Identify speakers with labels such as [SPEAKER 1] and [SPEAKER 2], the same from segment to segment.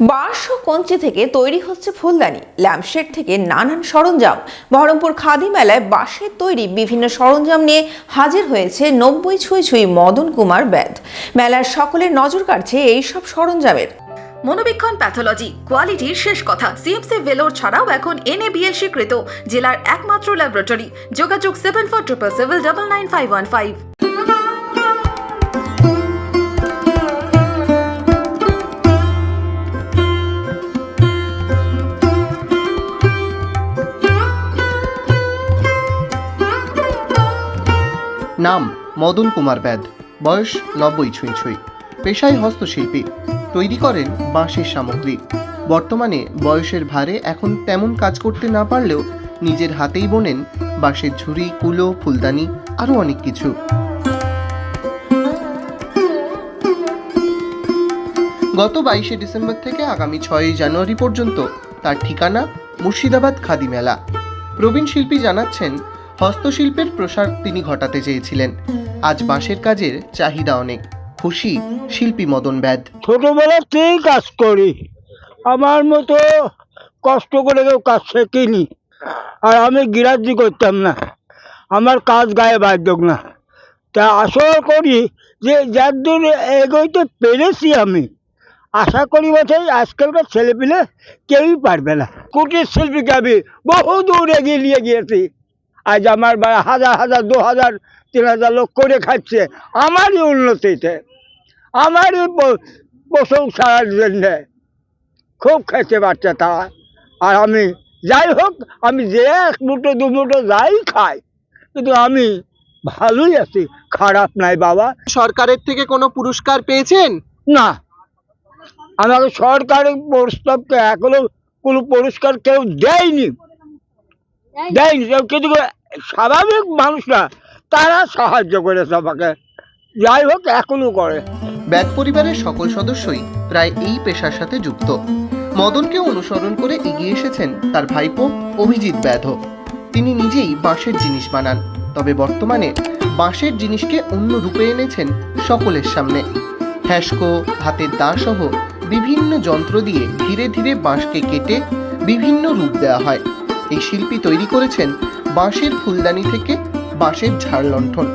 [SPEAKER 1] বাঁশ ও কঞ্চি থেকে তৈরি হচ্ছে ফুলদানি, ল্যাম্পশেড থেকে নানান সরঞ্জাম। বহরমপুর খাদি মেলায় বাঁশের তৈরি বিভিন্ন সরঞ্জাম নিয়ে হাজির হয়েছে নব্বই ছুঁই ছুঁই মদন কুমার ব্যাদ মেলার সকলের নজর কাড়ছে এইসব সরঞ্জামের।
[SPEAKER 2] মনোবীক্ষণ প্যাথোলজি কোয়ালিটির শেষ কথা। সিএমসি ভেলোর ছাড়াও এখন এনএবিএল স্বীকৃত জেলার একমাত্র ল্যাবরেটরি যোগাযোগ seven four triple seven double nine five one five
[SPEAKER 3] নাম মদন কুমার ব্যাদ বয়স নব্বই ছুঁই ছুঁই। পেশায় হস্তশিল্পী। তৈরি করেন বাঁশের সামগ্রী। বর্তমানে বয়সের ভারে এখন তেমন কাজ করতে না পারলেও নিজের হাতেই বোনেন বাঁশের ঝুড়ি, কুলো, ফুলদানি, আরও অনেক কিছু। গত বাইশে ডিসেম্বর থেকে আগামী ছয়ই জানুয়ারি পর্যন্ত তার ঠিকানা মুর্শিদাবাদ খাদি মেলা প্রবীণ শিল্পী জানাচ্ছেন হস্তশিল্পের প্রসার তিনি ঘটাতে চেয়েছিলেন। আজ বাঁশের কাজের চাহিদা অনেক। খুশি শিল্পী মদন ব্যাদ।
[SPEAKER 4] ছোটবেলা থেকেই কাজ করি। আমার মতো কষ্ট করে কেউ কাজ শেখিনি। আর আমি গিরাজি করতাম না। আমার কাজ গায়ে বাধ্য না। তা আশা করি যে যার দূর এগোইতে পেরেছি আমি। আশা করি বছর আজকালকার ছেলেপিলে কেউই পারবে না। কুটির শিল্পীকে আমি বহু দূর এগিয়ে নিয়ে গিয়েছি। আজ আমার বা- হাজার হাজার দু হাজার তিন হাজার লোক করে খাচ্ছে। আমারই উন্নতিতে আমারই প্রশংসার জন্যে খুব খেতে পারছে তারা। আর আমি যাই হোক আমি যে এক মুঠো দু মুঠো যাই খাই কিন্তু আমি ভালোই আছি খারাপ নাই বাবা।
[SPEAKER 3] সরকারের থেকে কোনো পুরস্কার পেয়েছেন?
[SPEAKER 4] না। আমাকে সরকারি প্রস্তাবকে এখনও কোনো পুরস্কার কেউ দেয়নি। দেয়নি কিন্তু স্বাভাবিক মানুষরা তারা সাহায্য করেছে আমাকে। যাই হোক এখনও করে।
[SPEAKER 3] ব্যাদ পরিবারের সকল সদস্যই প্রায় এই পেশার সাথে যুক্ত। মদনকে অনুসরণ করে এগিয়ে এসেছেন তার ভাইপো অভিজিৎ ব্যাধ। তিনি নিজেই বাঁশের জিনিস বানান তবে বর্তমানে বাঁশের জিনিসকে অন্য রূপে এনেছেন সকলের সামনে। হ্যাসকো হাতের দা সহ বিভিন্ন যন্ত্র দিয়ে ধীরে ধীরে বাঁশকে কেটে বিভিন্ন রূপ দেওয়া হয়। এই শিল্পী তৈরি করেছেন বাঁশের ফুলদানি থেকে বাঁশের ঝাড় লণ্ঠন।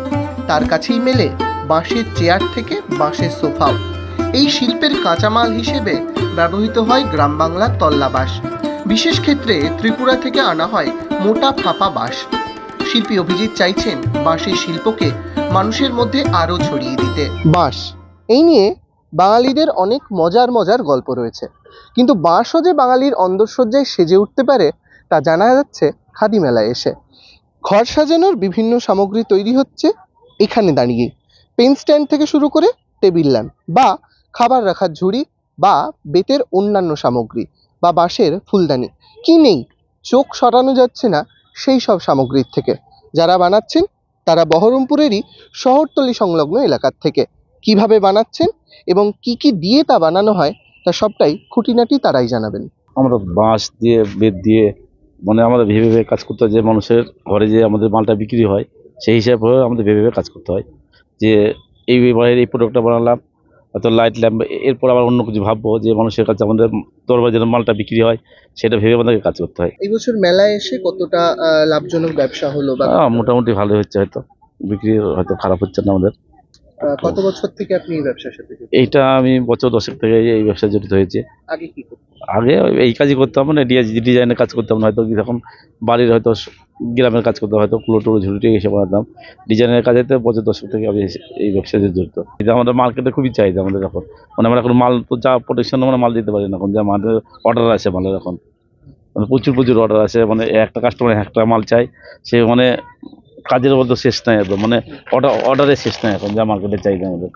[SPEAKER 3] তার কাছেই মেলে বাঁশের চেয়ার থেকে বাঁশের সোফাও এই শিল্পের কাঁচামাল হিসেবে ব্যবহৃত হয় গ্রাম বাংলার তল্লা বাঁশ। বিশেষ ক্ষেত্রে ত্রিপুরা থেকে আনা হয় মোটা ফাঁপা বাঁশ। শিল্পী অভিজিৎ চাইছেন বাঁশের শিল্পকে মানুষের মধ্যে আরও ছড়িয়ে দিতে। বাঁশ, এই নিয়ে বাঙালিদের অনেক মজার মজার গল্প রয়েছে। কিন্তু বাঁশও যে বাঙালির অন্দরসজ্জায় সেজে উঠতে পারে তা জানা যাচ্ছে খাদি মেলায় এসে। ঘর সাজানোর বিভিন্ন সামগ্রী তৈরি হচ্ছে এখানে দাঁড়িয়ে। পেন স্ট্যান্ড থেকে শুরু করে টেবিল ল্যাম্প বা খাবার রাখার ঝুড়ি বা বেতের অন্যান্য সামগ্রী বা বাঁশের ফুলদানি। কি নেই? চোখ সরানো যাচ্ছে না সেই সব সামগ্রীর থেকে। যারা বানাচ্ছেন, তারা বহরমপুরেরই শহরতলি সংলগ্ন এলাকার থেকে। কীভাবে বানাচ্ছেন এবং কি কি দিয়ে তা বানানো হয়, তা সবটাই খুঁটিনাটি তারাই জানাবেন।
[SPEAKER 5] আমরা বাঁশ দিয়ে, বেত দিয়ে মানে আমরা ভেবে ভেবে কাজ করতে হয় যে মানুষের ঘরে যে আমাদের মালটা বিক্রি হয় সেই হিসাবে আমাদের ভেবে ভেবে কাজ করতে হয়। যে এই বাইরের এই প্রোডাক্টটা বানালাম হয়তো লাইট ল্যাম্প এরপর আবার অন্য কিছু ভাববো যে মানুষের কাছে আমাদের দরবারে যেন মালটা বিক্রি হয় সেটা ভেবে আমাদেরকে কাজ করতে হয়।
[SPEAKER 3] এই বছর মেলায় এসে কতটা লাভজনক ব্যবসা হলো বা
[SPEAKER 5] মোটামুটি ভালো হচ্ছে হয়তো। বিক্রি হয়তো খারাপ হচ্ছে না আমাদের।
[SPEAKER 3] কত বছর থেকে আপনি এই ব্যবসার সাথে?
[SPEAKER 5] এইটা আমি বছর দশেক থেকে এই ব্যবসায় জড়িত হয়েছে।
[SPEAKER 3] আগে কি
[SPEAKER 5] আগে এই কাজই করতাম মানে ডিজাইনের কাজ করতাম না হয়তো যখন বাড়ির হয়তো গ্রামের কাজ করতাম হয়তো কুলো টুলো ঝুড়ি এসে বানাতাম। ডিজাইনের কাজে তো বছর দশক থেকে আমি এই ব্যবসায় জড়িত। এটা আমাদের মার্কেটে খুবই চাহিদা আমাদের এখন। মানে আমরা এখন মাল তো যা প্রোটেকশন আমরা মাল দিতে পারি না এখন যা মালের অর্ডার আছে মালের এখন। মানে প্রচুর প্রচুর অর্ডার আছে মানে একটা কাস্টমার একটা মাল চাই সে মানে কাজের বলতে শেষ নাই একদম মানে অর্ডার অর্ডারের শেষ নাই এখন, যা মার্কেটে চাহিদা আমাদের